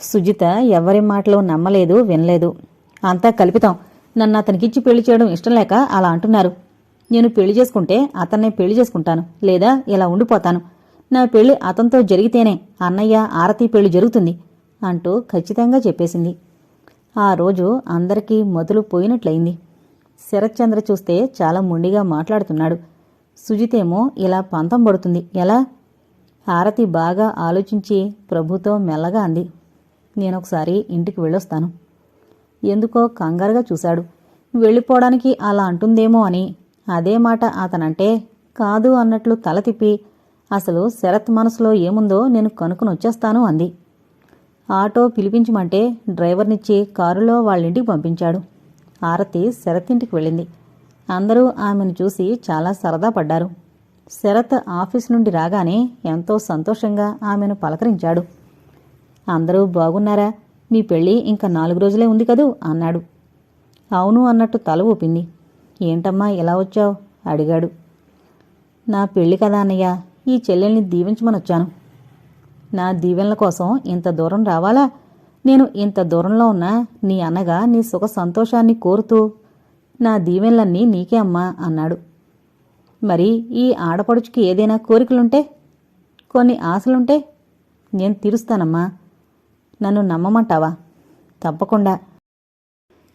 సుజిత ఎవరి మాటలు నమ్మలేదు వినలేదు. అంతా కల్పితం. నన్ను అతనికిచ్చి పెళ్ళి చేయడం ఇష్టం లేక అలా అంటున్నారు. నేను పెళ్ళి చేసుకుంటే అతన్నే పెళ్ళి చేసుకుంటాను లేదా ఇలా ఉండిపోతాను. నా పెళ్ళి అతనితో జరిగితేనే అన్నయ్య ఆరతి పెళ్ళి జరుగుతుంది అంటూ ఖచ్చితంగా చెప్పేసింది. ఆ రోజు అందరికీ మొదలు పోయినట్లయింది. శరత్చంద్ర చూస్తే చాలా మొండిగా మాట్లాడుతున్నాడు. సుజితేమో ఇలా పంతం పడుతుంది. ఎలా? హారతి బాగా ఆలోచించి ప్రభుతో మెల్లగా అంది. నేనొకసారి ఇంటికి వెళ్ళొస్తాను. ఎందుకో కంగారుగా చూశాడు. వెళ్ళిపోవడానికి అలా అంటుందేమో అని. అదే మాట అతనంటే కాదు అన్నట్లు తల తిప్పి అసలు శరత్ మనసులో ఏముందో నేను కనుక్కుని వచ్చేస్తాను అంది. ఆటో పిలిపించమంటే డ్రైవర్నిచ్చి కారులో వాళ్ళింటికి పంపించాడు. ఆరతి శరత్ ఇంటికి వెళ్ళింది. అందరూ ఆమెను చూసి చాలా సరదా పడ్డారు. శరత్ ఆఫీస్ నుండి రాగానే ఎంతో సంతోషంగా ఆమెను పలకరించాడు. అందరూ బాగున్నారా? మీ పెళ్ళి ఇంకా నాలుగు రోజులే ఉంది కదూ? అన్నాడు. అవును అన్నట్టు తల ఊపింది. ఏంటమ్మా ఇలా వచ్చావు? అడిగాడు. నా పెళ్ళి కదా అన్నయ్య ఈ చెల్లెల్ని దీవించమనొచ్చాను. నా దీవెనల కోసం ఇంత దూరం రావాలా? నేను ఇంత దూరంలో ఉన్నా నీ అన్నగా నీ సుఖ సంతోషాన్ని కోరుతూ నా దీవెనలన్నీ నీకే అమ్మా అన్నాడు. మరి ఈ ఆడపడుచుకి ఏదైనా కోరికలుంటే? కొన్ని ఆశలుంటే? నేను తీరుస్తానమ్మా. నన్ను నమ్మమంటావా? తప్పకుండా.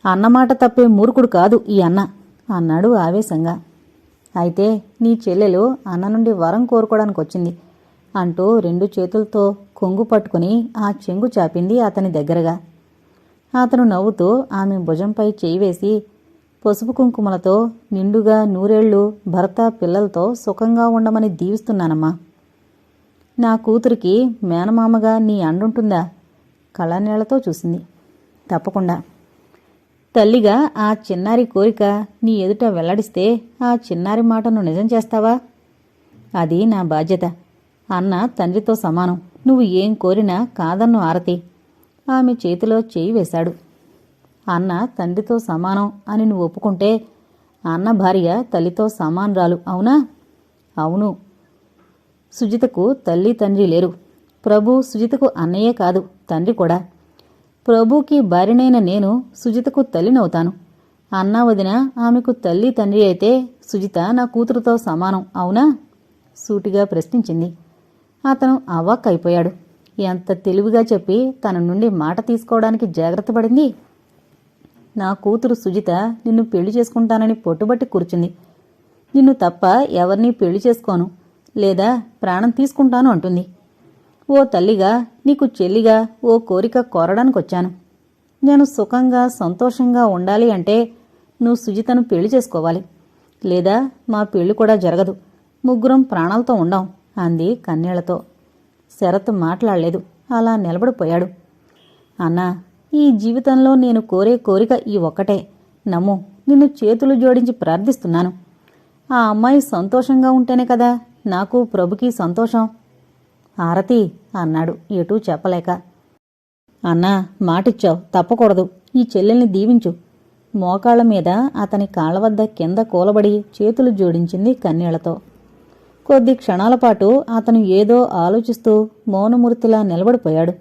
అన్నమాట తప్పే మూర్ఖుడు కాదు ఈ అన్న అన్నాడు ఆవేశంగా. అయితే నీ చెల్లెలు అన్న నుండి వరం కోరుకోవడానికి వచ్చింది అంటూ రెండు చేతులతో కొంగు పట్టుకుని ఆ చెంగు చాపింది అతని దగ్గరగా. అతను నవ్వుతూ ఆమె భుజంపై చేయి వేసి పసుపు కుంకుమలతో నిండుగా నూరేళ్ళు భర్త పిల్లలతో సుఖంగా ఉండమని దీవిస్తున్నానమ్మా. నా కూతురికి మేనమామగా నీ అండుంటుందా? కళ్ళనీళ్ళతో చూసింది. తప్పకుండా. తల్లిగా ఆ చిన్నారి కోరిక నీ ఎదుట వెల్లడిస్తే ఆ చిన్నారి మాటను నిజం చేస్తావా? అది నా బాధ్యత. అన్న తండ్రితో సమానం. నువ్వు ఏం కోరినా కాదన్ను ఆరతి. ఆమె చేతిలో చేయి వేశాడు. అన్న తండ్రితో సమానం అని నువ్వు ఒప్పుకుంటే అన్న భార్య తల్లితో సమానరాలు అవునా? అవును. సుజితకు తల్లి తండ్రి లేరు. ప్రభు సుజితకు అన్నయ్యే కాదు. తండ్రి కూడా ప్రభుకి భార్యనైన నేను సుజితకు తల్లినవుతాను. అన్న వదిన ఆమెకు తల్లి తండ్రి అయితే సుజిత నా కూతురుతో సమానం అవునా సూటిగా ప్రశ్నించింది. అతను అవాక్కైపోయాడు. ఎంత తెలివిగా చెప్పి తన నుండి మాట తీసుకోవడానికి జాగ్రత్త పడింది? నా కూతురు సుజిత నిన్ను పెళ్ళి చేసుకుంటానని పొట్టుబట్టి కూర్చుంది. నిన్ను తప్ప ఎవరినీ పెళ్ళి చేసుకోను లేదా ప్రాణం తీసుకుంటాను అంటుంది. ఓ తల్లిగా నీకు చెల్లిగా ఓ కోరిక కోరడానికొచ్చాను. నేను సుఖంగా సంతోషంగా ఉండాలి అంటే నువ్వు సుజితను పెళ్ళి చేసుకోవాలి. లేదా మా పెళ్ళి కూడా జరగదు. ముగ్గురం ప్రాణాలతో ఉండాం అంది కన్నీళ్ళతో. శరత్ మాట్లాడలేదు. అలా నిలబడిపోయాడు. అన్నా ఈ జీవితంలో నేను కోరే కోరిక ఈ ఒక్కటే. నమ్ము నిన్ను చేతులు జోడించి ప్రార్థిస్తున్నాను. ఆ అమ్మాయి సంతోషంగా ఉంటేనే కదా నాకు ప్రభుకి సంతోషం. ఆరతి అన్నాడు. ఎటూ చెప్పలేక. అన్నా మాటిచ్చావు. తప్పకూడదు. ఈ చెల్లెల్ని దీవించు. మోకాళ్ళ మీద అతని కాళ్ళ వద్ద కింద కూలబడి చేతులు జోడించింది కన్నీళ్ళతో. కొద్ది క్షణాల పాటు అతను ఏదో ఆలోచిస్తూ మౌనమూర్తిలా నిలబడిపోయాడు.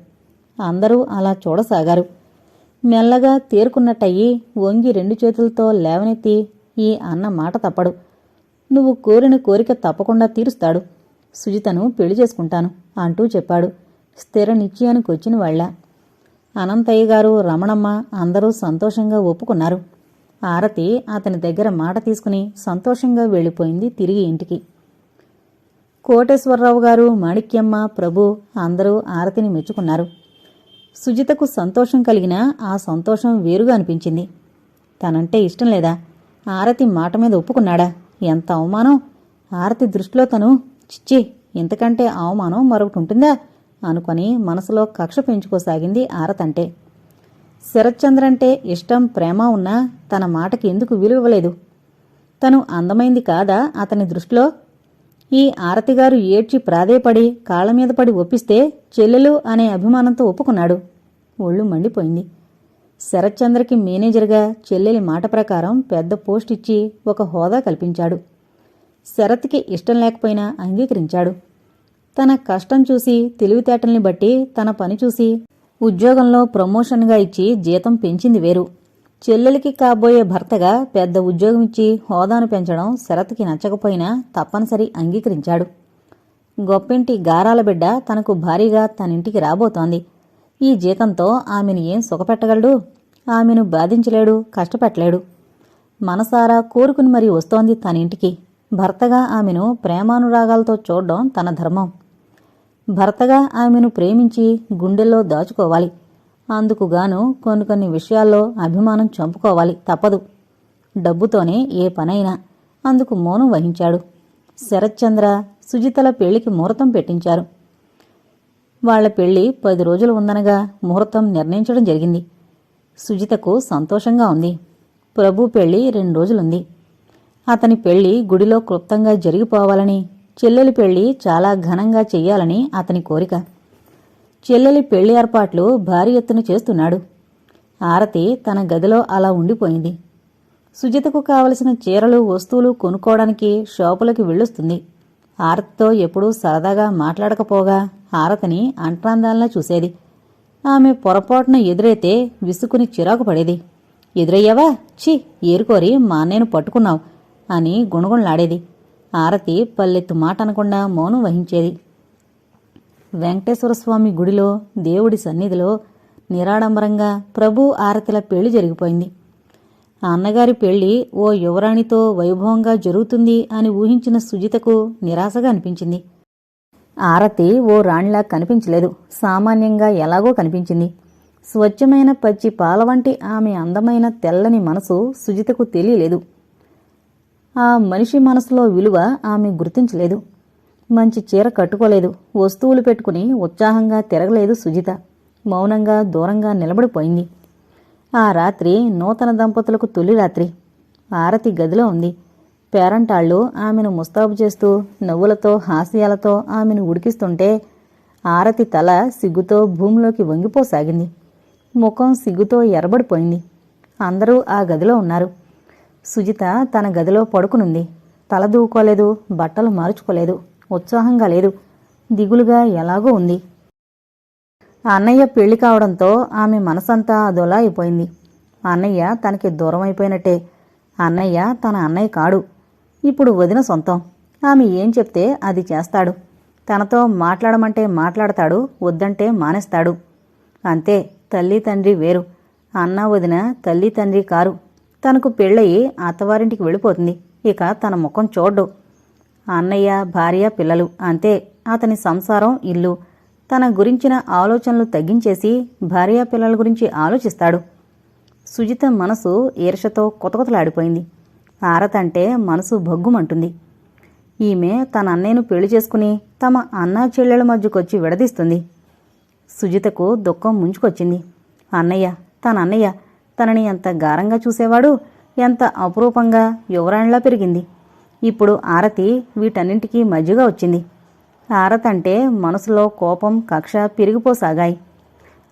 అందరూ అలా చూడసాగారు. మెల్లగా తేరుకున్నట్టయి వంగి రెండు చేతులతో లేవనెత్తి ఈ అన్న మాట తప్పడు. నువ్వు కోరిన కోరిక తప్పకుండా తీరుస్తాడు. సుజితను పెళ్ళి చేసుకుంటాను. అంటూ చెప్పాడు. స్థిర నిశ్చయానికి వచ్చిన వాళ్ళ. అనంతయ్య గారు రమణమ్మ అందరూ సంతోషంగా ఒప్పుకున్నారు. ఆరతి అతని దగ్గర మాట తీసుకుని సంతోషంగా వెళ్ళిపోయింది తిరిగి ఇంటికి. కోటేశ్వరరావు గారు మాణిక్యమ్మ ప్రభు అందరూ ఆరతిని మెచ్చుకున్నారు. సుజితకు సంతోషం కలిగినా ఆ సంతోషం వేరుగా అనిపించింది. తనంటే ఇష్టం లేదా? ఆరతి మాట మీద ఒప్పుకున్నాడా? ఎంత అవమానం! ఆరతి దృష్టిలో తను చిచ్చి ఇంతకంటే అవమానం మరొకటి ఉంటుందా అనుకొని మనసులో కక్ష పెంచుకోసాగింది ఆరతంటే. శరత్చంద్రంటే ఇష్టం ప్రేమ ఉన్నా తన మాటకి ఎందుకు విలువలేదు తను అందమైంది కాదా అతని దృష్టిలో? ఈ ఆరతిగారు ఏడ్చి ప్రాధేయపడి కాళ్ళ మీద పడి ఒప్పిస్తే చెల్లెలు అనే అభిమానంతో ఒప్పుకున్నాడు. ఒళ్ళు మండిపోయింది. శరత్చంద్రకి మేనేజర్గా చెల్లెలి మాట ప్రకారం పెద్ద పోస్ట్ ఇచ్చి ఒక హోదా కల్పించాడు. శరత్కి ఇష్టం లేకపోయినా అంగీకరించాడు. తన కష్టం చూసి తెలివితేటల్ని బట్టి తన పని చూసి ఉద్యోగంలో ప్రమోషన్గా ఇచ్చి జీతం పెంచింది వేరు. చెల్లెలికి కాబోయే భర్తగా పెద్ద ఉద్యోగం ఇచ్చి హోదాను పెంచడం శరత్కి నచ్చకపోయినా తప్పనిసరి అంగీకరించాడు. గొప్పింటి గారాల బిడ్డ తనకు భారీగా తనింటికి రాబోతోంది. ఈ జీతంతో ఆమెను ఏం సుఖపెట్టగలడు? ఆమెను బాధించలేడు కష్టపెట్టలేడు. మనసారా కోరుకుని మరీ వస్తోంది తనింటికి భర్తగా ఆమెను ప్రేమానురాగాలతో చూడడం తన ధర్మం. భర్తగా ఆమెను ప్రేమించి గుండెల్లో దాచుకోవాలి. అందుకుగాను కొన్ని కొన్ని విషయాల్లో అభిమానం చంపుకోవాలి తప్పదు. డబ్బుతోనే ఏ పనైనా అందుకు మౌనం వహించాడు. శరత్చంద్ర సుజితల పెళ్ళికి ముహూర్తం పెట్టించారు. వాళ్ళ పెళ్ళి పది రోజులు ఉందనగా ముహూర్తం నిర్ణయించడం జరిగింది. సుజితకు సంతోషంగా ఉంది. ప్రభు పెళ్ళి రెండు రోజులుంది. అతని పెళ్ళి గుడిలో క్లుప్తంగా జరిగిపోవాలని చెల్లెలి పెళ్ళి చాలా ఘనంగా చెయ్యాలని అతని కోరిక. చెల్లెలి పెళ్ళి ఏర్పాట్లు భారీ ఎత్తున చేస్తున్నాడు. ఆరతి తన గదిలో అలా ఉండిపోయింది. సుజితకు కావలసిన చీరలు వస్తువులు కొనుక్కోవడానికి షాపులకి వెళ్ళొస్తుంది. ఆరతితో ఎప్పుడూ సరదాగా మాట్లాడకపోగా ఆరతిని అంట్రాందాల్లా చూసేది. ఆమె పొరపాటున ఎదురైతే విసుకుని చిరాకు పడేది. ఎదురయ్యావా? ఛీ! ఏరుకోరి మా అన్నయ్యను పట్టుకున్నావు. అని గుణగుణలాడేది. ఆరతి పల్లెత్తు మాట అనకుండా మౌనం వహించేది. వెంకటేశ్వర స్వామి గుడిలో దేవుడి సన్నిధిలో నిరాడంబరంగా ప్రభు ఆరతిల పెళ్ళి జరిగిపోయింది. అన్నగారి పెళ్ళి ఓ యువరాణితో వైభవంగా జరుగుతుంది అని ఊహించిన సుజితకు నిరాశగా అనిపించింది. ఆరతి ఓ రాణిలా కనిపించలేదు. సామాన్యంగా ఎలాగో కనిపించింది. స్వచ్ఛమైన పచ్చి పాల వంటి ఆమె అందమైన తెల్లని మనసు సుజితకు తెలియలేదు. ఆ మనిషి మనసులో విలువ ఆమె గుర్తించలేదు. మంచి చీర కట్టుకోలేదు. వస్తువులు పెట్టుకుని ఉత్సాహంగా తిరగలేదు సుజిత. మౌనంగా దూరంగా నిలబడిపోయింది. ఆ రాత్రి నూతన దంపతులకు తొలి రాత్రి. ఆరతి గదిలో ఉంది. పేరంటాళ్ళు ఆమెను ముస్తాబు చేస్తూ నవ్వులతో హాస్యాలతో ఆమెను ఉడికిస్తుంటే ఆరతి తల సిగ్గుతో భూమిలోకి వంగిపోసాగింది. ముఖం సిగ్గుతో ఎరబడిపోయింది అందరూ ఆ గదిలో ఉన్నారు. సుజిత తన గదిలో పడుకునుంది. తల దూకోలేదు బట్టలు మార్చుకోలేదు ఉత్సాహంగా లేదు. దిగులుగా ఎలాగో ఉంది. అన్నయ్య పెళ్ళి కావడంతో ఆమె మనసంతా అదోలా అయిపోయింది. అన్నయ్య తనకి దూరం అయిపోయినట్టే. అన్నయ్య తన అన్నయ్య కాడు. ఇప్పుడు వదిన సొంతం. ఆమె ఏం చెప్తే అది చేస్తాడు. తనతో మాట్లాడమంటే మాట్లాడతాడు వద్దంటే మానేస్తాడు. అంతే తల్లి తండ్రి వేరు. అన్న వదిన తల్లి తండ్రి కారు. తనకు పెళ్ళయి అత్తవారింటికి వెళ్ళిపోతుంది. ఇక తన ముఖం చూడ్డు. అన్నయ్య భార్య పిల్లలు అంతే. అతని సంసారం ఇల్లు. తన గురించిన ఆలోచనలు తగ్గించేసి భార్య పిల్లల గురించి ఆలోచిస్తాడు. సుజిత మనసు ఈర్షతో కొతకొతలాడిపోయింది. ఆరతంటే మనసు భగ్గుమంటుంది. ఈమె తన అన్నయ్యను పెళ్ళి చేసుకుని తమ అన్నా చెల్లెల మధ్యకొచ్చి విడదీస్తుంది. సుజితకు దుఃఖం ముంచుకొచ్చింది. అన్నయ్య తన అన్నయ్య తనని ఎంత గారంగా చూసేవాడు ఎంత అపురూపంగా యువరాణిలా పెరిగింది. ఇప్పుడు ఆరతి వీటన్నింటికీ మధ్యగా వచ్చింది. ఆరతంటే మనసులో కోపం కక్ష పెరిగిపోసాగాయి.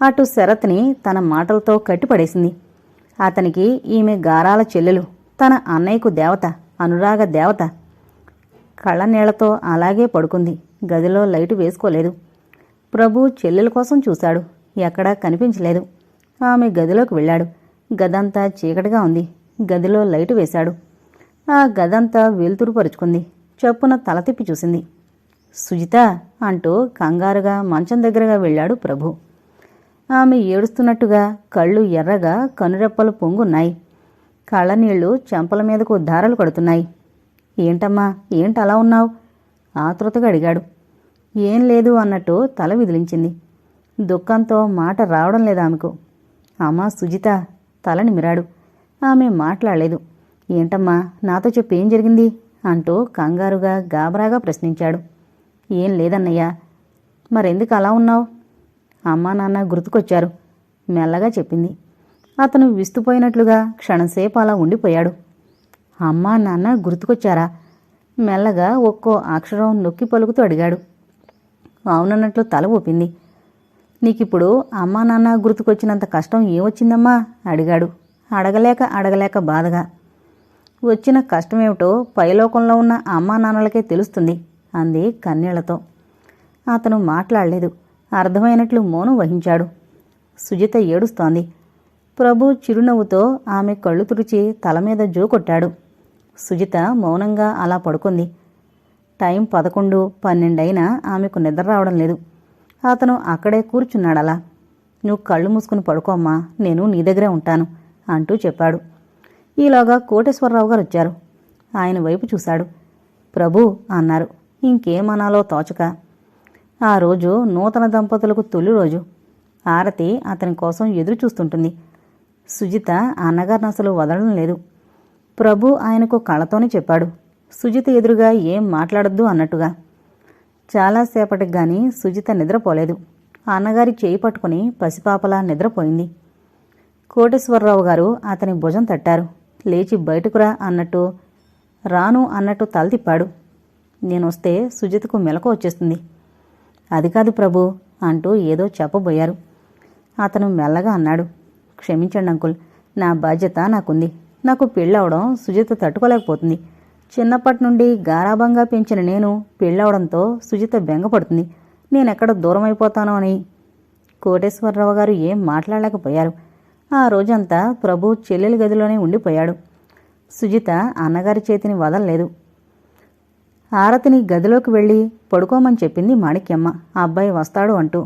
అటు శరత్ని తన మాటలతో కట్టిపడేసింది. అతనికి ఈమె గారాల చెల్లెలు తన అన్నయ్యకు దేవత అనురాగ దేవత. కళ్ళనీళ్ళతో అలాగే పడుకుంది. గదిలో లైటు వేసుకోలేదు. ప్రభు చెల్లెల కోసం చూశాడు. ఎక్కడా కనిపించలేదు. ఆమె గదిలోకి వెళ్ళాడు. గదంతా చీకటిగా ఉంది. గదిలో లైటు వేశాడు. ఆ గదంతా వెలుతురు పరుచుకుంది చప్పున తల తిప్పి చూసింది. సుజిత అంటూ కంగారుగా మంచం దగ్గరగా వెళ్ళాడు ప్రభు. ఆమె ఏడుస్తున్నట్టుగా కళ్ళు ఎర్రగా కనురెప్పలు పొంగున్నాయి. కళ్ళనీళ్ళు చెంపల మీదకు ధారలు కడుతున్నాయి. ఏంటమ్మా ఏంటి అలా ఉన్నావు? ఆతృతగా అడిగాడు. ఏం లేదు అన్నట్టు తల విదిలించింది. దుఃఖంతో మాట రావడం లేదు ఆమెకు. అమ్మా సుజిత తల నిమిరాడు ఆమె మాట్లాడలేదు. ఏంటమ్మా నాతో చెప్పు ఏం జరిగింది? అంటూ కంగారుగా గాబరాగా ప్రశ్నించాడు. ఏం లేదన్నయ్యా. మరెందుకు అలా ఉన్నావు? అమ్మా నాన్న గుర్తుకొచ్చారు. మెల్లగా చెప్పింది. అతను విస్తుపోయినట్లుగా క్షణంసేపు అలా ఉండిపోయాడు. అమ్మా నాన్న గుర్తుకొచ్చారా? మెల్లగా ఒక్కో అక్షరం నొక్కి పలుకుతూ అడిగాడు. అవునన్నట్లు తల ఊపింది. నీకిప్పుడు అమ్మా నాన్న గుర్తుకొచ్చినంత కష్టం ఏమొచ్చిందమ్మా? అడిగాడు. అడగలేక అడగలేక బాధగా. వచ్చిన కష్టమేమిటో పైలోకంలో ఉన్న అమ్మా నాన్నలకే తెలుస్తుంది అంది కన్నీళ్ళతో. అతను మాట్లాడలేదు. అర్థమైనట్లు మౌనం వహించాడు. సుజిత ఏడుస్తోంది. ప్రభు చిరునవ్వుతో ఆమె కళ్ళు తుడిచి తల మీద జో కొట్టాడు. సుజిత మౌనంగా అలా పడుకుంది. టైం పదకొండు పన్నెండైనా ఆమెకు నిద్ర రావడం లేదు. అతను అక్కడే కూర్చున్నాడలా. నువ్వు కళ్ళు మూసుకుని పడుకోమ్మా నేను నీ దగ్గరే ఉంటాను అంటూ చెప్పాడు. ఈలోగా కోటేశ్వరరావు గారు వచ్చారు. ఆయన వైపు చూశాడు. ప్రభు అన్నారు ఇంకేమనాలో తోచక. ఆ రోజు నూతన దంపతులకు తొలి రోజు. ఆరతి అతని కోసం ఎదురు చూస్తుంటుంది. సుజిత అన్నగారిని అసలు వదలడం లేదు. ప్రభు ఆయనకు కళ్ళతోనే చెప్పాడు. సుజిత ఎదురుగా ఏం మాట్లాడొద్దు అన్నట్టుగా. చాలాసేపటికి గాని సుజిత నిద్రపోలేదు. అన్నగారి చేయి పట్టుకుని పసిపాపలా నిద్రపోయింది. కోటేశ్వరరావు గారు అతని భుజం తట్టారు. లేచి బయటకురా అన్నట్టు రాను అన్నట్టు తల తిప్పాడు. నేనొస్తే సుజితకు మెలకు వచ్చేస్తుంది. అది కాదు ప్రభు అంటూ ఏదో చెప్పబోయారు. అతను మెల్లగా అన్నాడు. క్షమించండి అంకుల్ నా బాధ్యత నాకుంది. నాకు పెళ్ళవడం సుజిత తట్టుకోలేకపోతుంది. చిన్నప్పటి నుండి గారాభంగా పెంచిన నేను పెళ్ళవడంతో సుజిత బెంగపడుతుంది. నేనెక్కడ దూరం అయిపోతానో అని కోటేశ్వరరావు గారు ఏం మాట్లాడలేకపోయారు. ఆ రోజంతా ప్రభు చెల్లెలి గదిలోనే ఉండిపోయాడు. సుజిత అన్నగారి చేతిని వదలలేదు. ఆరతిని గదిలోకి వెళ్ళి పడుకోమని చెప్పింది మాణిక్యమ్మ. ఆ అబ్బాయి వస్తాడు అంటూ.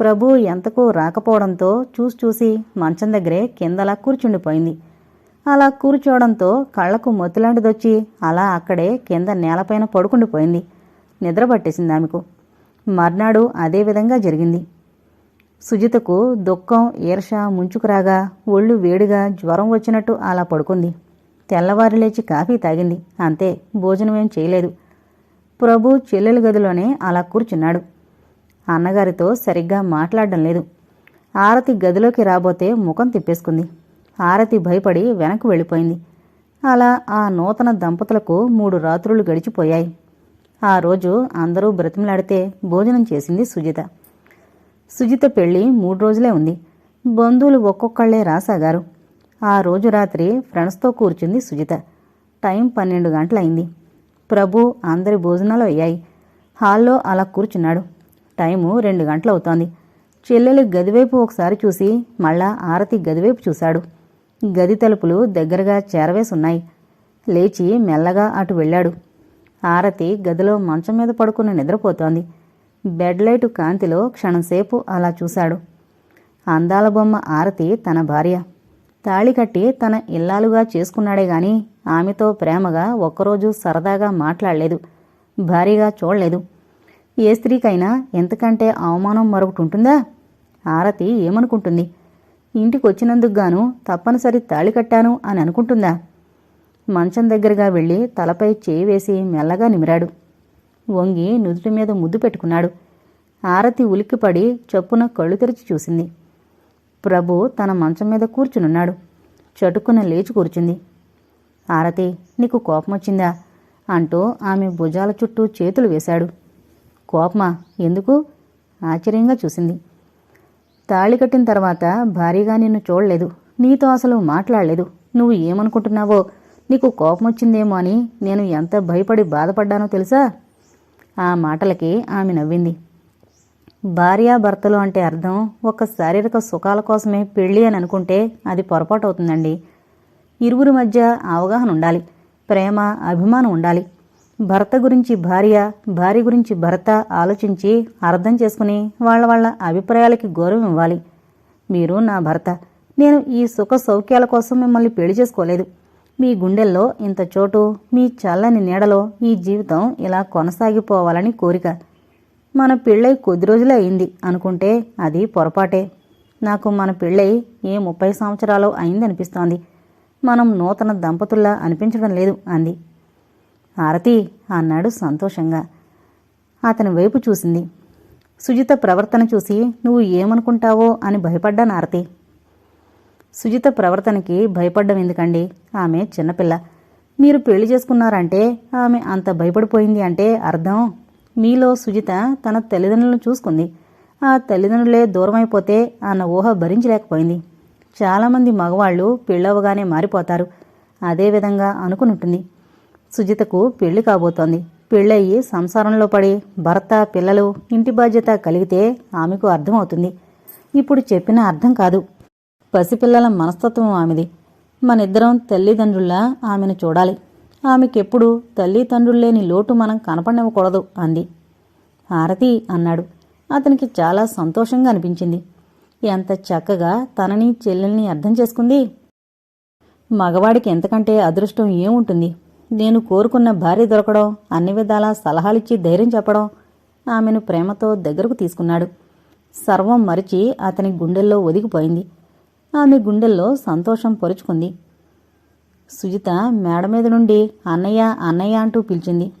ప్రభు ఎంతకు రాకపోవడంతో చూసి చూసి మంచం దగ్గరే కిందలా కూర్చుండిపోయింది. అలా కూర్చోవడంతో కళ్ళకు మొత్తులాంటిదొచ్చి అలా అక్కడే కింద నేలపైన పడుకుండిపోయింది నిద్ర పట్టేసింది ఆమెకు. మర్నాడు అదే విధంగా జరిగింది. సుజితకు దుఃఖం ఈర్ష ముంచుకురాగా ఒళ్ళు వేడిగా జ్వరం వచ్చినట్టు అలా పడుకుంది. తెల్లవారి లేచి కాఫీ తాగింది. అంతే భోజనమేం చేయలేదు. ప్రభు చెల్లెల గదిలోనే అలా కూర్చున్నాడు. అన్నగారితో సరిగ్గా మాట్లాడడం లేదు. ఆరతి గదిలోకి రాబోతే ముఖం తిప్పేసుకుంది. ఆరతి భయపడి వెనక్కి వెళ్ళిపోయింది. అలా ఆ నూతన దంపతులకు మూడు రాత్రులు గడిచిపోయాయి. ఆ రోజు అందరూ బ్రతిమలాడితే భోజనం చేసింది సుజిత. సుజిత పెళ్ళి మూడు రోజులే ఉంది. బంధువులు ఒక్కొక్కళ్ళే రాసాగారు. ఆ రోజు రాత్రి ఫ్రెండ్స్తో కూర్చుంది సుజిత. టైం పన్నెండు గంటలైంది. ప్రభు అందరి భోజనాలు అయ్యాయి. హాల్లో అలా కూర్చున్నాడు. టైము రెండు గంటలవుతోంది. చెల్లెలి గదివైపు ఒకసారి చూసి మళ్ళా ఆరతి గదివైపు చూశాడు. గది తలుపులు దగ్గరగా చేరవేసున్నాయి. లేచి మెల్లగా అటు వెళ్ళాడు. ఆరతి గదిలో మంచం మీద పడుకుని నిద్రపోతోంది. బెడ్ లైటు కాంతిలో క్షణంసేపు అలా చూశాడు. అందాల బొమ్మ ఆరతి తన భార్య. తాళి కట్టి తన ఇల్లాలుగా చేసుకున్నాడే గాని ఆమెతో ప్రేమగా ఒక్కరోజు సరదాగా మాట్లాడలేదు. భారీగా చూడలేదు. ఏ స్త్రీకైనా ఎంతకంటే అవమానం మరొకటి ఉంటుందా? ఆరతి ఏమనుకుంటుంది? ఇంటికి వచ్చినందుకు గాను తప్పనిసరి తాళి కట్టాను అని అనుకుంటుందా? మంచం దగ్గరగా వెళ్ళి తలపై చేయి వేసి మెల్లగా నిమిరాడు. వంగి నుదుటి మీద ముద్దు పెట్టుకున్నాడు. ఆరతి ఉలిక్కిపడి చప్పున కళ్ళు తెరిచి చూసింది. ప్రభు తన మంచం మీద కూర్చునున్నాడు. చటుక్కున లేచి కూర్చుంది. ఆరతి నీకు కోపం వచ్చిందా అంటూ ఆమె భుజాల చుట్టూ చేతులు వేశాడు. కోపమా? ఎందుకు? ఆశ్చర్యంగా చూసింది. తాళి కట్టిన తర్వాత భారీగా నిన్ను చూడలేదు. నీతో అసలు మాట్లాడలేదు. నువ్వు ఏమనుకుంటున్నావో? నీకు కోపం వచ్చిందేమో అని నేను ఎంత భయపడి బాధపడ్డానో తెలుసా? ఆ మాటలకి ఆమె నవ్వింది. భార్యాభర్తలు అంటే అర్థం ఒక శారీరక సుఖాల కోసమే పెళ్ళి అని అనుకుంటే అది పొరపాటు అవుతుందండి ఇరువురి మధ్య అవగాహన ఉండాలి. ప్రేమ అభిమానం ఉండాలి. భర్త గురించి భార్య భార్య గురించి భర్త ఆలోచించి అర్థం చేసుకుని వాళ్ళ వాళ్ళ అభిప్రాయాలకి గౌరవం ఇవ్వాలి. మీరు నా భర్త. నేను ఈ సుఖ సౌఖ్యాల కోసం మిమ్మల్ని పెళ్ళి చేసుకోలేదు. మీ గుండెల్లో ఇంత చోటు మీ చల్లని నీడలో ఈ జీవితం ఇలా కొనసాగిపోవాలని కోరిక. మన పెళ్ళై కొద్ది రోజులే అయింది అనుకుంటే అది పొరపాటే. నాకు మన పెళ్ళై ఏ ముప్పై సంవత్సరాలు అయిందనిపిస్తోంది. మనం నూతన దంపతుల్లా అనిపించడం లేదు అంది. ఆరతి అన్నాడు సంతోషంగా. అతని వైపు చూసింది. సుజిత ప్రవర్తన చూసి నువ్వు ఏమనుకుంటావో? అని భయపడ్డాను ఆరతి సుజిత ప్రవర్తనకి భయపడ్డం ఎందుకండి? ఆమె చిన్నపిల్ల. మీరు పెళ్ళి చేసుకున్నారంటే ఆమె అంత భయపడిపోయింది అంటే అర్థం మీలో సుజిత తన తల్లిదండ్రులను చూసుకుంది. ఆ తల్లిదండ్రులే దూరమైపోతే అన్న ఊహ భరించలేకపోయింది. చాలామంది మగవాళ్ళు పెళ్ళవగానే మారిపోతారు. అదేవిధంగా అనుకునుంటుంది సుజితకు పెళ్ళి కాబోతోంది. పెళ్ళయి సంసారంలో పడి భర్త పిల్లలు ఇంటి బాధ్యత కలిగితే ఆమెకు అర్థమవుతుంది. ఇప్పుడు చెప్పిన అర్థం కాదు. పసిపిల్లల మనస్తత్వం ఆమెది. మనిద్దరం తల్లిదండ్రుల్లా ఆమెను చూడాలి. ఆమెకెప్పుడు తల్లిదండ్రులు లేని లోటు మనం కనపడనివ్వకూడదు అంది. హారతి అన్నాడు. అతనికి చాలా సంతోషంగా అనిపించింది. ఎంత చక్కగా తనని చెల్లెల్ని అర్థం చేసుకుంది. మగవాడికి ఎంతకంటే అదృష్టం ఏముంటుంది? నేను కోరుకున్న భార్య దొరకడం అన్ని విధాలా సలహాలిచ్చి ధైర్యం చెప్పడం ఆమెను ప్రేమతో దగ్గరకు తీసుకున్నాడు. సర్వం మరిచి అతని గుండెల్లో ఒదిగిపోయింది. ఆమె గుండెల్లో సంతోషం పొరుచుకుంది. సుజిత మేడ మీద నుండి అన్నయ్య అన్నయ్య అంటూ పిలిచింది.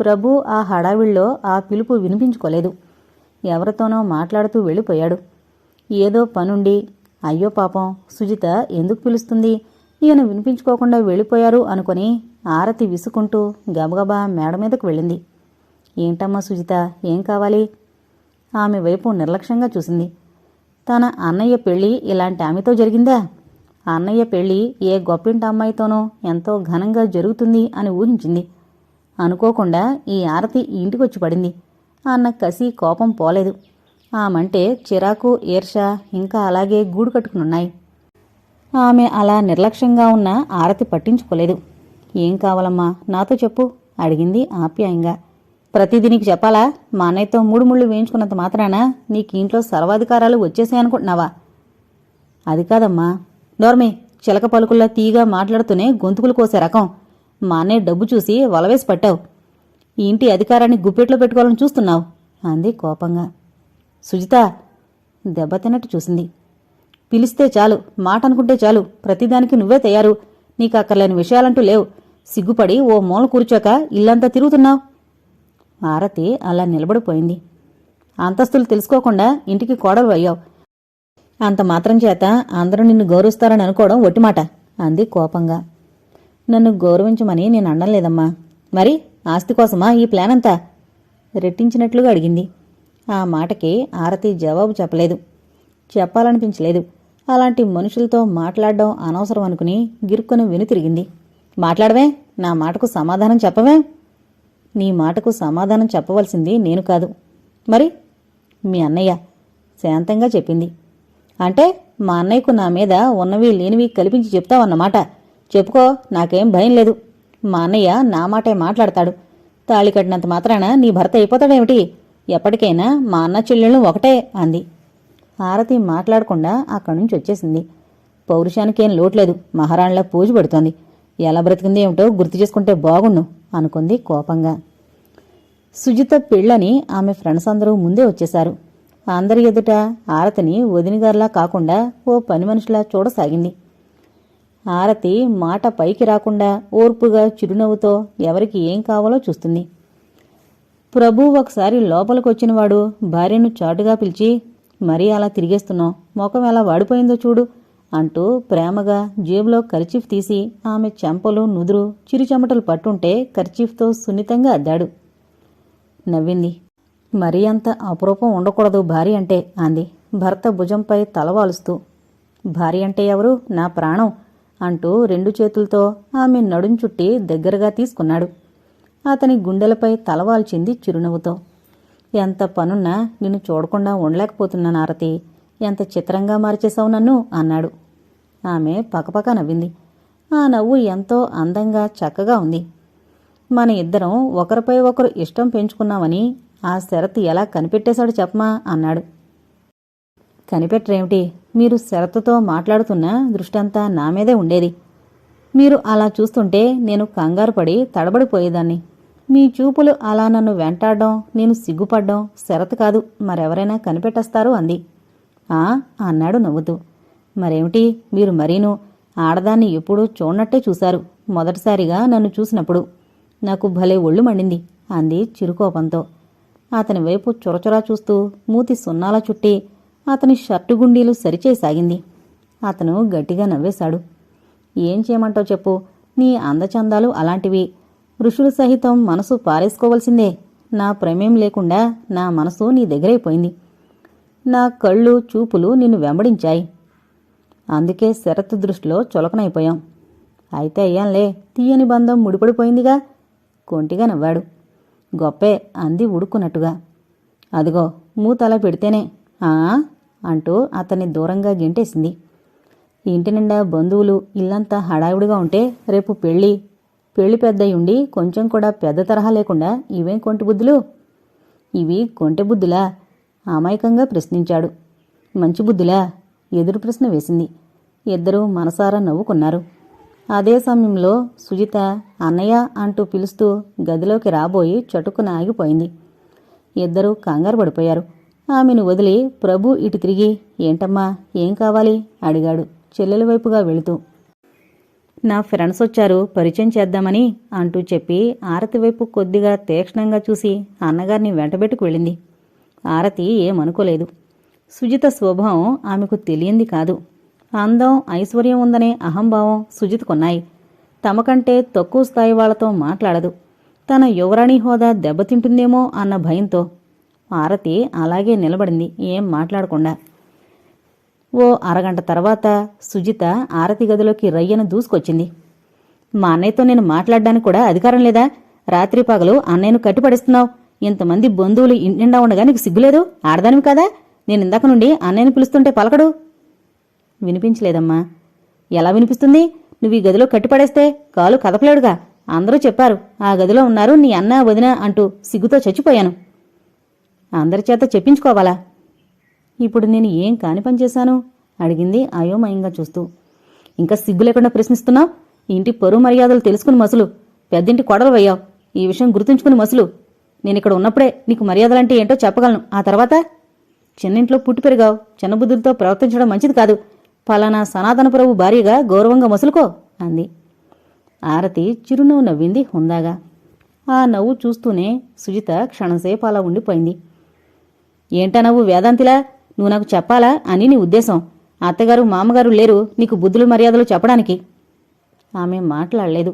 ప్రభు ఆ హడావిడిలో ఆ పిలుపు వినిపించుకోలేదు. ఎవరితోనో మాట్లాడుతూ వెళ్ళిపోయాడు. ఏదో పనుండి అయ్యో పాపం సుజిత ఎందుకు పిలుస్తుంది? ఈయన వినిపించుకోకుండా వెళ్ళిపోయారు అనుకొని ఆరతి విసుకుంటూ గబగబా మేడ మీదకు వెళ్ళింది. ఏంటమ్మా సుజిత ఏం కావాలి? ఆమె వైపు నిర్లక్ష్యంగా చూసింది. తన అన్నయ్య పెళ్ళి ఇలాంటి ఆమెతో జరిగిందా? అన్నయ్య పెళ్ళి ఏ గొప్పింటి అమ్మాయితోనో ఎంతో ఘనంగా జరుగుతుంది అని ఊహించింది. అనుకోకుండా ఈ ఆరతి ఇంటికొచ్చి పడింది. అన్న కసి కోపం పోలేదు. ఆమంటే చిరాకు ఈర్ష ఇంకా అలాగే గూడు కట్టుకునున్నాయి. ఆమె అలా నిర్లక్ష్యంగా ఉన్న ఆరతి పట్టించుకోలేదు. ఏం కావాలమ్మా? నాతో చెప్పు అడిగింది ఆప్యాయంగా. ప్రతిదీ నీకు చెప్పాలా? మా అన్నయ్యతో మూడు ముళ్ళు వేయించుకున్నంత మాత్రాన? నీకు ఇంట్లో సర్వాధికారాలు వచ్చేసాయనుకుంటున్నావా అది కాదమ్మా. నోర్మే చిలక పలుకుల్లా తీగా మాట్లాడుతూనే గొంతుకులు కోసే రకం. మా అన్నయ్య డబ్బు చూసి వలవేసి పట్టావు. ఈ ఇంటి అధికారాన్ని గుప్పెట్లో పెట్టుకోవాలని చూస్తున్నావు అంది కోపంగా. సుజిత దెబ్బతిన్నట్టు చూసింది. పిలిస్తే చాలు మాట అనుకుంటే చాలు ప్రతిదానికి నువ్వే తయారు. నీకు అక్కర్లేని విషయాలంటూ లేవు. సిగ్గుపడి ఓ మూల కూర్చోక ఇల్లంతా తిరుగుతున్నావు. ఆరతి అలా నిలబడిపోయింది. అంతస్తులు తెలుసుకోకుండా ఇంటికి కోడలు అయ్యావు. అంత మాత్రం చేత అందరూ నిన్ను గౌరవిస్తారని అనుకోవడం ఒట్టిమాట అంది కోపంగా. నన్ను గౌరవించమని నేను అనడం లేదమ్మా. మరి ఆస్తి కోసమా ఈ ప్లాన్ అంతా రెట్టించినట్లుగా అడిగింది. ఆ మాటకి ఆరతి జవాబు చెప్పలేదు. చెప్పాలనిపించలేదు. అలాంటి మనుషులతో మాట్లాడడం అనవసరం అనుకుని గిరుక్కుని వెనుతిరిగింది మాట్లాడవే నా మాటకు సమాధానం చెప్పవే. నీ మాటకు సమాధానం చెప్పవలసింది నేను కాదు. మరి? మీ అన్నయ్య శాంతంగా చెప్పింది. అంటే మా అన్నయ్యకు నా మీద ఉన్నవి లేనివి కల్పించి చెప్తావన్నమాట. చెప్పుకో నాకేం భయం లేదు. మా అన్నయ్య నా మాటే మాట్లాడతాడు. తాళి కట్టినంత మాత్రాన నీ భర్త అయిపోతాడేమిటి? ఎప్పటికైనా మా అన్న చెల్లెళ్ళు ఒకటే అంది. హారతి మాట్లాడకుండా అక్కడి నుంచి వచ్చేసింది. పౌరుషానికేం లోట్లేదు. మహారాణిలా పూజ పెడుతోంది. ఎలా బ్రతికింది ఏమిటో గుర్తు చేసుకుంటే బాగుండు అనుకుంది కోపంగా. సుజిత పెళ్ళని ఆమె ఫ్రెండ్స్ అందరూ ముందే వచ్చేశారు. అందరి ఎదుట ఆరతిని వదినగారిలా కాకుండా ఓ పని మనిషిలా చూడసాగింది. ఆరతి మాట పైకి రాకుండా ఓర్పుగా చిరునవ్వుతో ఎవరికి ఏం కావాలో చూస్తుంది. ప్రభు ఒకసారి లోపలికొచ్చినవాడు భార్యను చాటుగా పిలిచి మరీ అలా తిరిగేస్తున్నావు? ముఖం ఎలా వాడిపోయిందో చూడు అంటూ ప్రేమగా జేబులో కర్చీఫ్ తీసి ఆమె చెంపలు నుదురు చిరుచెమటలు పట్టుంటే కర్చీఫ్తో సున్నితంగా అద్దాడు. నవ్వింది. మరీ అంత అపురూపం ఉండకూడదు భార్య అంటే అంది. భర్త భుజంపై తలవాలుస్తూ భార్య అంటే ఎవరు? నా ప్రాణం అంటూ రెండు చేతులతో ఆమె నడుం చుట్టి దగ్గరగా తీసుకున్నాడు. అతని గుండెలపై తలవాల్చింది చిరునవ్వుతో. ఎంత పనున్నా నిన్ను చూడకుండా ఉండలేకపోతున్నాను ఆరతి. ఎంత చిత్రంగా మార్చేశావు నన్ను? అన్నాడు. ఆమె పకపక నవ్వింది. ఆ నవ్వు ఎంతో అందంగా చక్కగా ఉంది. మన ఇద్దరం ఒకరిపై ఒకరు ఇష్టం పెంచుకున్నామని ఆ శరత్ ఎలా కనిపెట్టేశాడు చెప్పమా? అన్నాడు. కనిపెట్టరేమిటి? మీరు షరతుతో మాట్లాడుతున్న దృష్టంతా నా మీదే ఉండేది. మీరు అలా చూస్తుంటే నేను కంగారు పడి తడబడిపోయేదాన్ని. మీ చూపులు అలా నన్ను వెంటాడడం నేను సిగ్గుపడ్డం శరత్ కాదు. మరెవరైనా కనిపెట్టేస్తారు అంది. ఆ అన్నాడు నవ్వుతూ. మరేమిటి? మీరు మరీను. ఆడదాన్ని ఎప్పుడూ చూడనట్టే చూశారు. మొదటిసారిగా నన్ను చూసినప్పుడు. నాకు భలే ఒళ్ళు మండింది అంది చిరుకోపంతో. అతని వైపు చొరచొరా చూస్తూ మూతి సున్నాల చుట్టి అతని షర్టు గుండీలు సరిచేసాగింది. అతను గట్టిగా నవ్వేశాడు. ఏం చేయమంటావు చెప్పు. నీ అందచందాలు అలాంటివి. ఋషులు సహితం మనసు పారేసుకోవలసిందే. నా ప్రమేయం లేకుండా నా మనసు నీ దగ్గరైపోయింది నా కళ్ళు చూపులు నిన్ను వెంబడించాయి. అందుకే శరత్ దృష్టిలో చులకనైపోయాం. అయితే అయ్యాంలే తీయని బంధం ముడిపడిపోయిందిగా. కొంటిగా నవ్వాడు. గొప్పే అంది ఉడుక్కున్నట్టుగా. అదిగో మూతలా పెడితేనే. ఆ? అంటూ అతన్ని దూరంగా గెంటేసింది. ఇంటి నిండా బంధువులు ఇల్లంతా హడావుడిగా ఉంటే రేపు పెళ్ళి పెళ్ళి పెద్దయుండి కొంచెం కూడా పెద్ద తరహా లేకుండా ఇవేం కొంటి బుద్ధులు? ఇవి కొంటె బుద్ధులా? అమాయకంగా ప్రశ్నించాడు. మంచి బుద్ధులా? ఎదురు ప్రశ్న వేసింది. ఇద్దరూ మనసారా నవ్వుకున్నారు. అదే సమయంలో సుజిత అన్నయ్య అంటూ పిలుస్తూ గదిలోకి రాబోయి చటుక్కున ఆగిపోయింది. ఇద్దరూ కంగారు పడిపోయారు. ఆమెను వదిలి ప్రభు ఇటు తిరిగి. ఏంటమ్మా? ఏం కావాలి? అడిగాడు చెల్లెల వైపుగా వెళుతూ. నా ఫ్రెండ్స్ వచ్చారు పరిచయం చేద్దామని అంటూ చెప్పి ఆరతి వైపు కొద్దిగా తీక్షణంగా చూసి అన్నగారిని వెంటబెట్టుకు వెళ్ళింది. ఆరతి ఏమనుకోలేదు. సుజిత స్వభావం ఆమెకు తెలియంది కాదు. అందం ఐశ్వర్యం ఉందనే అహంభావం సుజిత్కున్నాయి తమకంటే తక్కువ స్థాయి వాళ్ళతో మాట్లాడదు. తన యువరాణి హోదా దెబ్బతింటుందేమో అన్న భయంతో ఆరతి అలాగే నిలబడింది ఏం మాట్లాడకుండా. ఓ అరగంట తర్వాత సుజిత ఆరతి గదిలోకి రయ్యను దూసుకొచ్చింది. మా అన్నయ్యతో నేను మాట్లాడడానికి కూడా అధికారం లేదా? రాత్రి పగలు అన్నయ్యను కట్టిపడేస్తున్నావు. ఇంతమంది బంధువులు ఇంటిండా ఉండగా నీకు సిగ్గులేదు? ఆడదానివి కదా? నేను ఇందాక నుండి అన్నయ్యను పిలుస్తుంటే పలకడు. వినిపించలేదమ్మా. ఎలా వినిపిస్తుంది? నువ్వు ఈ గదిలో కట్టిపడేస్తే కాలు కదపలేడుగా. అందరూ చెప్పారు ఆ గదిలో ఉన్నారు నీ అన్న వదిన అంటూ సిగ్గుతో చచ్చిపోయాను. అందరి చేత చెప్పించుకోవాలా? ఇప్పుడు నేను ఏం కాని పని చేశాను? అడిగింది అయోమయంగా చూస్తూ. ఇంకా సిగ్గు లేకుండా ప్రశ్నిస్తున్నావు ఇంటి పరువు మర్యాదలు తెలుసుకుని మసులు. పెద్దింటి కొడలు వయ్యావు ఈ విషయం గుర్తుంచుకుని మసులు. నేను ఇక్కడ ఉన్నప్పుడే నీకు మర్యాదలంటే ఏంటో చెప్పగలను. ఆ తర్వాత? చిన్నింట్లో పుట్టి పెరిగావు. చిన్నబుద్ధులతో ప్రవర్తించడం మంచిది కాదు. పలానా సనాతనప్రభు భార్యగా గౌరవంగా మసులుకో అంది. ఆరతి చిరునవ్వు నవ్వింది హుందాగా. ఆ నవ్వు చూస్తూనే సుజిత క్షణసేపు అలా ఉండిపోయింది. ఏంటా నవ్వు వేదాంతిలా? నువ్వు నాకు చెప్పాలా అని నీ ఉద్దేశం. అత్తగారు మామగారు లేరు. నీకు బుద్ధులు మర్యాదలు చెప్పడానికి. ఆమె మాట్లాడలేదు.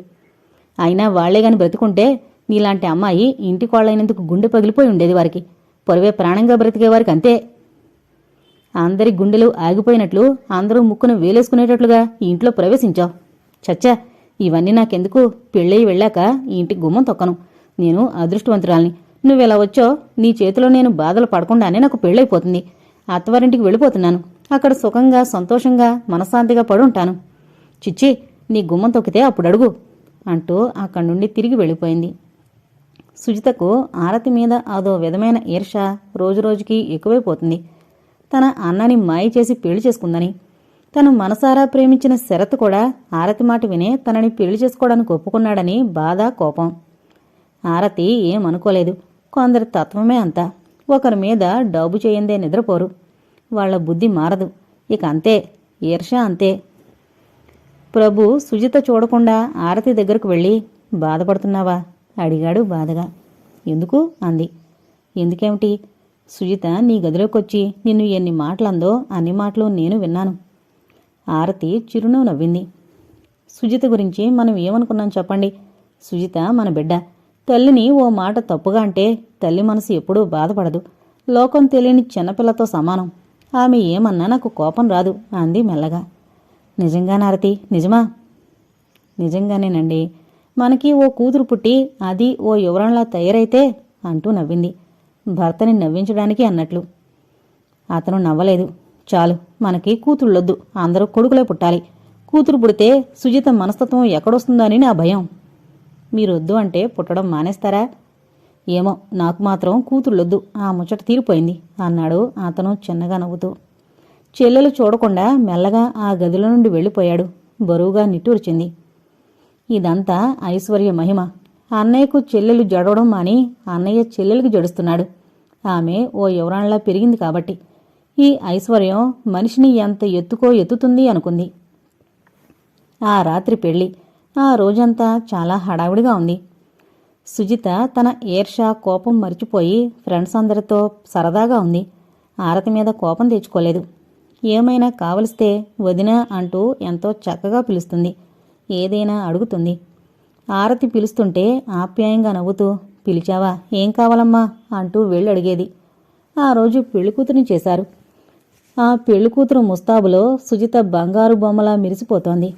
అయినా వాళ్ళే గాని బ్రతుకుంటే నీలాంటి అమ్మాయి ఇంటి కోళ్ళైనందుకు గుండె పగిలిపోయి ఉండేది వారికి. పొరవే ప్రాణంగా బ్రతికే వారికి అంతే. అందరి గుండెలు ఆగిపోయినట్లు అందరూ ముక్కున వేలేసుకునేటట్లుగా ఈ ఇంట్లో ప్రవేశించావు. చచ్చా ఇవన్నీ నాకెందుకు? పెళ్ళయి వెళ్ళాక ఈ ఇంటి గుమ్మం తొక్కను. నేను అదృష్టవంతురాల్ని. నువ్వెలా వచ్చో నీ చేతిలో నేను బాధలు పడకుండానే నాకు పెళ్ళైపోతుంది. అత్తవారింటికి వెళ్ళిపోతున్నాను. అక్కడ సుఖంగా సంతోషంగా మనశ్శాంతిగా పడుంటాను. చిచ్చి నీ గుమ్మం తొక్కితే అప్పుడు అడుగు అంటూ అక్కడి నుండి తిరిగి వెళ్ళిపోయింది. సుజితకు ఆరతి మీద అదో విధమైన ఈర్ష రోజురోజుకి ఎక్కువైపోతుంది. తన అన్నని మాయ చేసి పెళ్ళి చేసుకుందని తను మనసారా ప్రేమించిన శరత్ కూడా ఆరతి మాట వినే తనని పెళ్ళి చేసుకోవడానికి ఒప్పుకున్నాడని బాధ కోపం. ఆరతి ఏమనుకోలేదు. కొందరి తత్వమే అంతా. ఒకరి మీద డబ్బు చేయందే నిద్రపోరు. వాళ్ళ బుద్ధి మారదు. ఇక అంతే ఈర్ష అంతే. ప్రభు సుజిత చూడకుండా ఆరతి దగ్గరకు వెళ్ళి బాధపడుతున్నావా? అడిగాడు బాధగా. ఎందుకు? అంది. ఎందుకేమిటి? సుజిత నీ గదిలోకొచ్చి నిన్ను ఎన్ని మాటలందో అన్ని మాటలు నేను విన్నాను. ఆరతి చిరునవ్వు నవ్వింది. సుజిత గురించి మనం ఏమనుకున్నాం చెప్పండి? సుజిత మన బిడ్డ. తల్లిని ఓ మాట తప్పుగా అంటే తల్లి మనసు ఎప్పుడూ బాధపడదు. లోకం తెలియని చిన్నపిల్లతో సమానం. ఆమె ఏమన్నా నాకు కోపం రాదు అంది మెల్లగా. నిజంగా నారతి నిజమా? నిజంగానేనండి. మనకి ఓ కూతురు పుట్టి అది ఓ యువరంలా తయారైతే అంటూ నవ్వింది. భర్తని నవ్వించడానికి అన్నట్లు. అతను నవ్వలేదు. చాలు మనకి కూతుళ్ళొద్దు. అందరూ కొడుకులే పుట్టాలి. కూతురు పుడితే సుజిత మనస్తత్వం ఎక్కడొస్తుందని నా భయం. మీరొద్దు అంటే పుట్టడం మానేస్తారా? ఏమో నాకు మాత్రం కూతుళ్ళొద్దు. ఆ ముచ్చట తీరిపోయింది అన్నాడు అతను చిన్నగా నవ్వుతూ. చెల్లెలు చూడకుండా మెల్లగా ఆ గదిలో నుండి వెళ్ళిపోయాడు. బరువుగా నిట్టూర్చింది. ఇదంతా ఐశ్వర్య మహిమ. అన్నయ్యకు చెల్లెలు జడవడం మాని అన్నయ్య చెల్లెలకు జడుస్తున్నాడు. ఆమె ఓ యువరాణ్లా పెరిగింది కాబట్టి. ఈ ఐశ్వర్యం మనిషిని ఎంత ఎత్తుకో ఎత్తుతుంది అనుకుంది. ఆ రాత్రి పెళ్ళి ఆ రోజంతా చాలా హడావిడిగా ఉంది. సుజిత తన ఏర్ష కోపం మరిచిపోయి ఫ్రెండ్స్ అందరితో సరదాగా ఉంది. ఆరతి మీద కోపం తెచ్చుకోలేదు. ఏమైనా కావలిస్తే వదిన అంటూ ఎంతో చక్కగా పిలుస్తుంది. ఏదైనా అడుగుతుంది. ఆరతి పిలుస్తుంటే ఆప్యాయంగా నవ్వుతూ పిలిచావా? ఏం కావాలమ్మా? అంటూ వెళ్ళి అడిగేది. ఆ రోజు పెళ్ళికూతురిని చేశారు. ఆ పెళ్ళికూతురు ముస్తాబులో సుజిత బంగారు బొమ్మలా మెరిసిపోతోంది.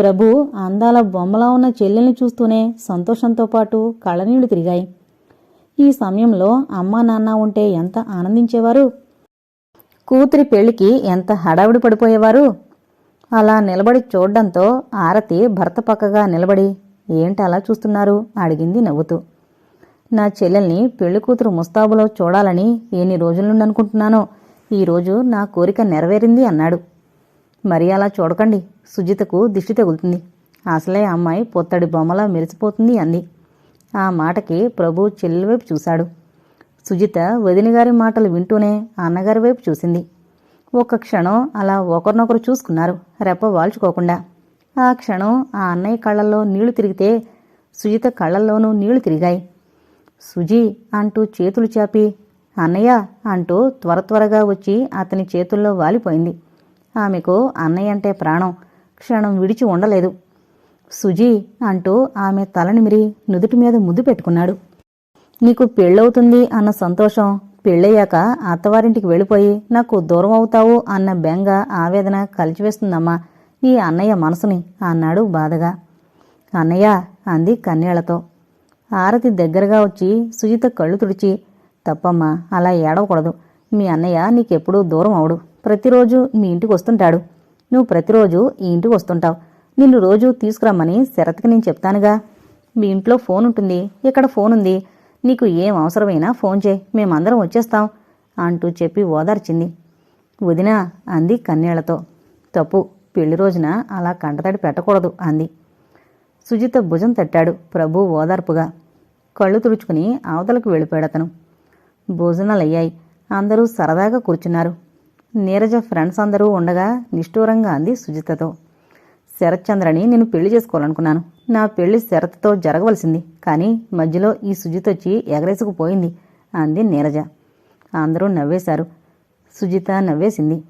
ప్రభు అందాల బొమ్మలా ఉన్న చెల్లెల్ని చూస్తూనే సంతోషంతో పాటు కళ్ళనీళ్ళు తిరిగాయి. ఈ సమయంలో అమ్మా నాన్న ఉంటే ఎంత ఆనందించేవారు? కూతురి పెళ్ళికి ఎంత హడావిడి పడిపోయేవారు? అలా నిలబడి చూడడంతో ఆరతి భర్త పక్కగా నిలబడి ఏంటి అలా చూస్తున్నారు? అడిగింది నవ్వుతూ. నా చెల్లెల్ని పెళ్ళి కూతురు ముస్తాబులో చూడాలని ఎన్ని రోజుల నుండి అనుకుంటున్నానో ఈరోజు నా కోరిక నెరవేరింది అన్నాడు. మరి అలా చూడకండి సుజితకు దిష్టి తగులుతుంది. అసలే అమ్మాయి పొత్తడి బొమ్మలా మెరిసిపోతుంది అంది ఆ మాటకి ప్రభు చెల్లెలి వైపు చూశాడు. సుజిత వదినగారి మాటలు వింటూనే అన్నగారి వైపు చూసింది. ఒక్క క్షణం అలా ఒకరినొకరు చూసుకున్నారు. రెప్ప వాల్చుకోకుండా. ఆ క్షణం ఆ అన్నయ్య కళ్ళల్లో నీళ్ళు తిరిగితే సుజిత కళ్ళల్లోనూ నీళ్ళు తిరిగాయి. సుజీ అంటూ చేతులు చాపి అన్నయ్య అంటూ త్వర త్వరగా వచ్చి అతని చేతుల్లో వాలిపోయింది. ఆమెకు అన్నయ్య అంటే ప్రాణం. క్షణం విడిచి ఉండలేదు. సుజీ అంటూ ఆమె తలనిమిరి నుదుటి మీద ముద్దు పెట్టుకున్నాడు. నీకు పెళ్ళవుతుంది అన్న సంతోషం పెళ్ళయ్యాక అత్తవారింటికి వెళ్ళిపోయి నాకు దూరం అవుతావు అన్న బెంగ ఆవేదన కలిచివేస్తుందమ్మా ఈ అన్నయ్య మనసుని అన్నాడు బాధగా. అన్నయ్య అంది కన్నీళ్ళతో. ఆరతి దగ్గరగా వచ్చి సుజిత కళ్ళు తుడిచి తప్పమ్మా అలా ఏడవకూడదు. మీ అన్నయ్య నీకెప్పుడూ దూరం అవడు. ప్రతిరోజు మీ ఇంటికి వస్తుంటాడు. నువ్వు ప్రతిరోజు ఈ ఇంటికి వస్తుంటావు. నిన్ను రోజు తీసుకురమ్మని శరత్కి నేను చెప్తానుగా. మీ ఇంట్లో ఫోన్ ఉంటుంది. ఇక్కడ ఫోన్ ఉంది? నీకు ఏం అవసరమైనా ఫోన్ చేయి. మేమందరం వచ్చేస్తాం అంటూ చెప్పి ఓదార్చింది. వదినా అంది కన్నీళ్ళతో. తప్పు. పెళ్ళి రోజున అలా కంటతడి పెట్టకూడదు అంది. సుజిత భుజం తట్టాడు ప్రభు ఓదార్పుగా. కళ్ళు తుడుచుకుని అవతలకు వెళ్ళిపోయాడు అతను. భోజనాలయ్యాయి. అందరూ సరదాగా కూర్చున్నారు. నీరజ ఫ్రెండ్స్ అందరూ ఉండగా నిష్ఠూరంగా అంది సుజితతో. శరత్చంద్రని నేను పెళ్ళి చేసుకోవాలనుకున్నాను. నా పెళ్ళి శరత్తో జరగవలసింది. కానీ మధ్యలో ఈ సుజిత వచ్చి ఎగరేసుకుపోయింది అంది నీరజ. అందరూ నవ్వేశారు. సుజిత నవ్వేసింది.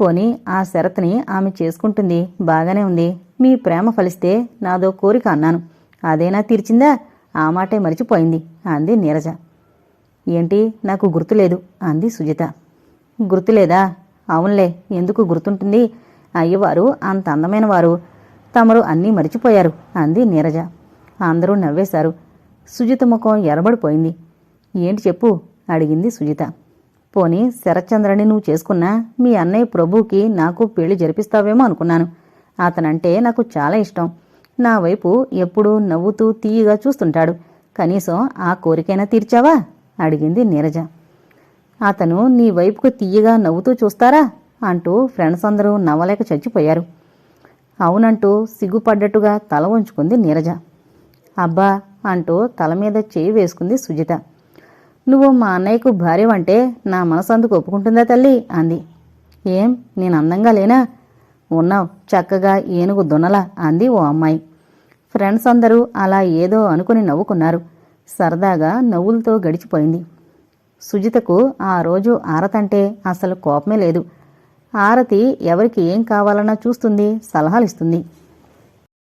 పోనీ ఆ శరత్ని ఆమె చేసుకుంటుంది బాగానే ఉంది. మీ ప్రేమ ఫలిస్తే నాదో కోరిక అన్నాను. అదేనా తీర్చిందా? ఆ మాటే మరిచిపోయింది అంది నీరజ. ఏంటి? నాకు గుర్తులేదు అంది సుజిత. గుర్తులేదా? అవునులే ఎందుకు గుర్తుంటుంది? అయ్యవారు అంత అందమైన వారు తమరు అన్నీ మరిచిపోయారు అంది నీరజ. అందరూ నవ్వేశారు. సుజిత ముఖం ఎరబడిపోయింది ఏంటి చెప్పు? అడిగింది సుజిత. పోనీ శరత్చంద్రని నువ్వు చేసుకున్నా మీ అన్నయ్య ప్రభుకి నాకు పెళ్ళి జరిపిస్తావేమో అనుకున్నాను. అతనంటే నాకు చాలా ఇష్టం. నా వైపు ఎప్పుడూ నవ్వుతూ తీయగా చూస్తుంటాడు. కనీసం ఆ కోరికైనా తీర్చావా? అడిగింది నీరజ. అతను నీ వైపుకు తీయగా నవ్వుతూ చూస్తారా? అంటూ ఫ్రెండ్స్ అందరూ నవ్వలేక చచ్చిపోయారు. అవునంటూ సిగ్గుపడ్డట్టుగా తల ఉంచుకుంది నీరజ. అబ్బా అంటూ తల మీద చేయి వేసుకుంది సుజిత. నువ్వు మా అన్నయ్యకు భార్యవంటే నా మనసు అందుకు ఒప్పుకుంటుందా తల్లి? అంది. ఏం? నేను అందంగా లేనా? ఉన్నావు చక్కగా ఏనుగు దున్నలా అంది ఓ అమ్మాయి. ఫ్రెండ్స్ అందరూ అలా ఏదో అనుకుని నవ్వుకున్నారు. సరదాగా నవ్వులతో గడిచిపోయింది. సుజితకు ఆ రోజు ఆరతంటే అసలు కోపమే లేదు. ఆరతి ఎవరికి ఏం కావాలన్నా చూస్తుంది సలహాలిస్తుంది.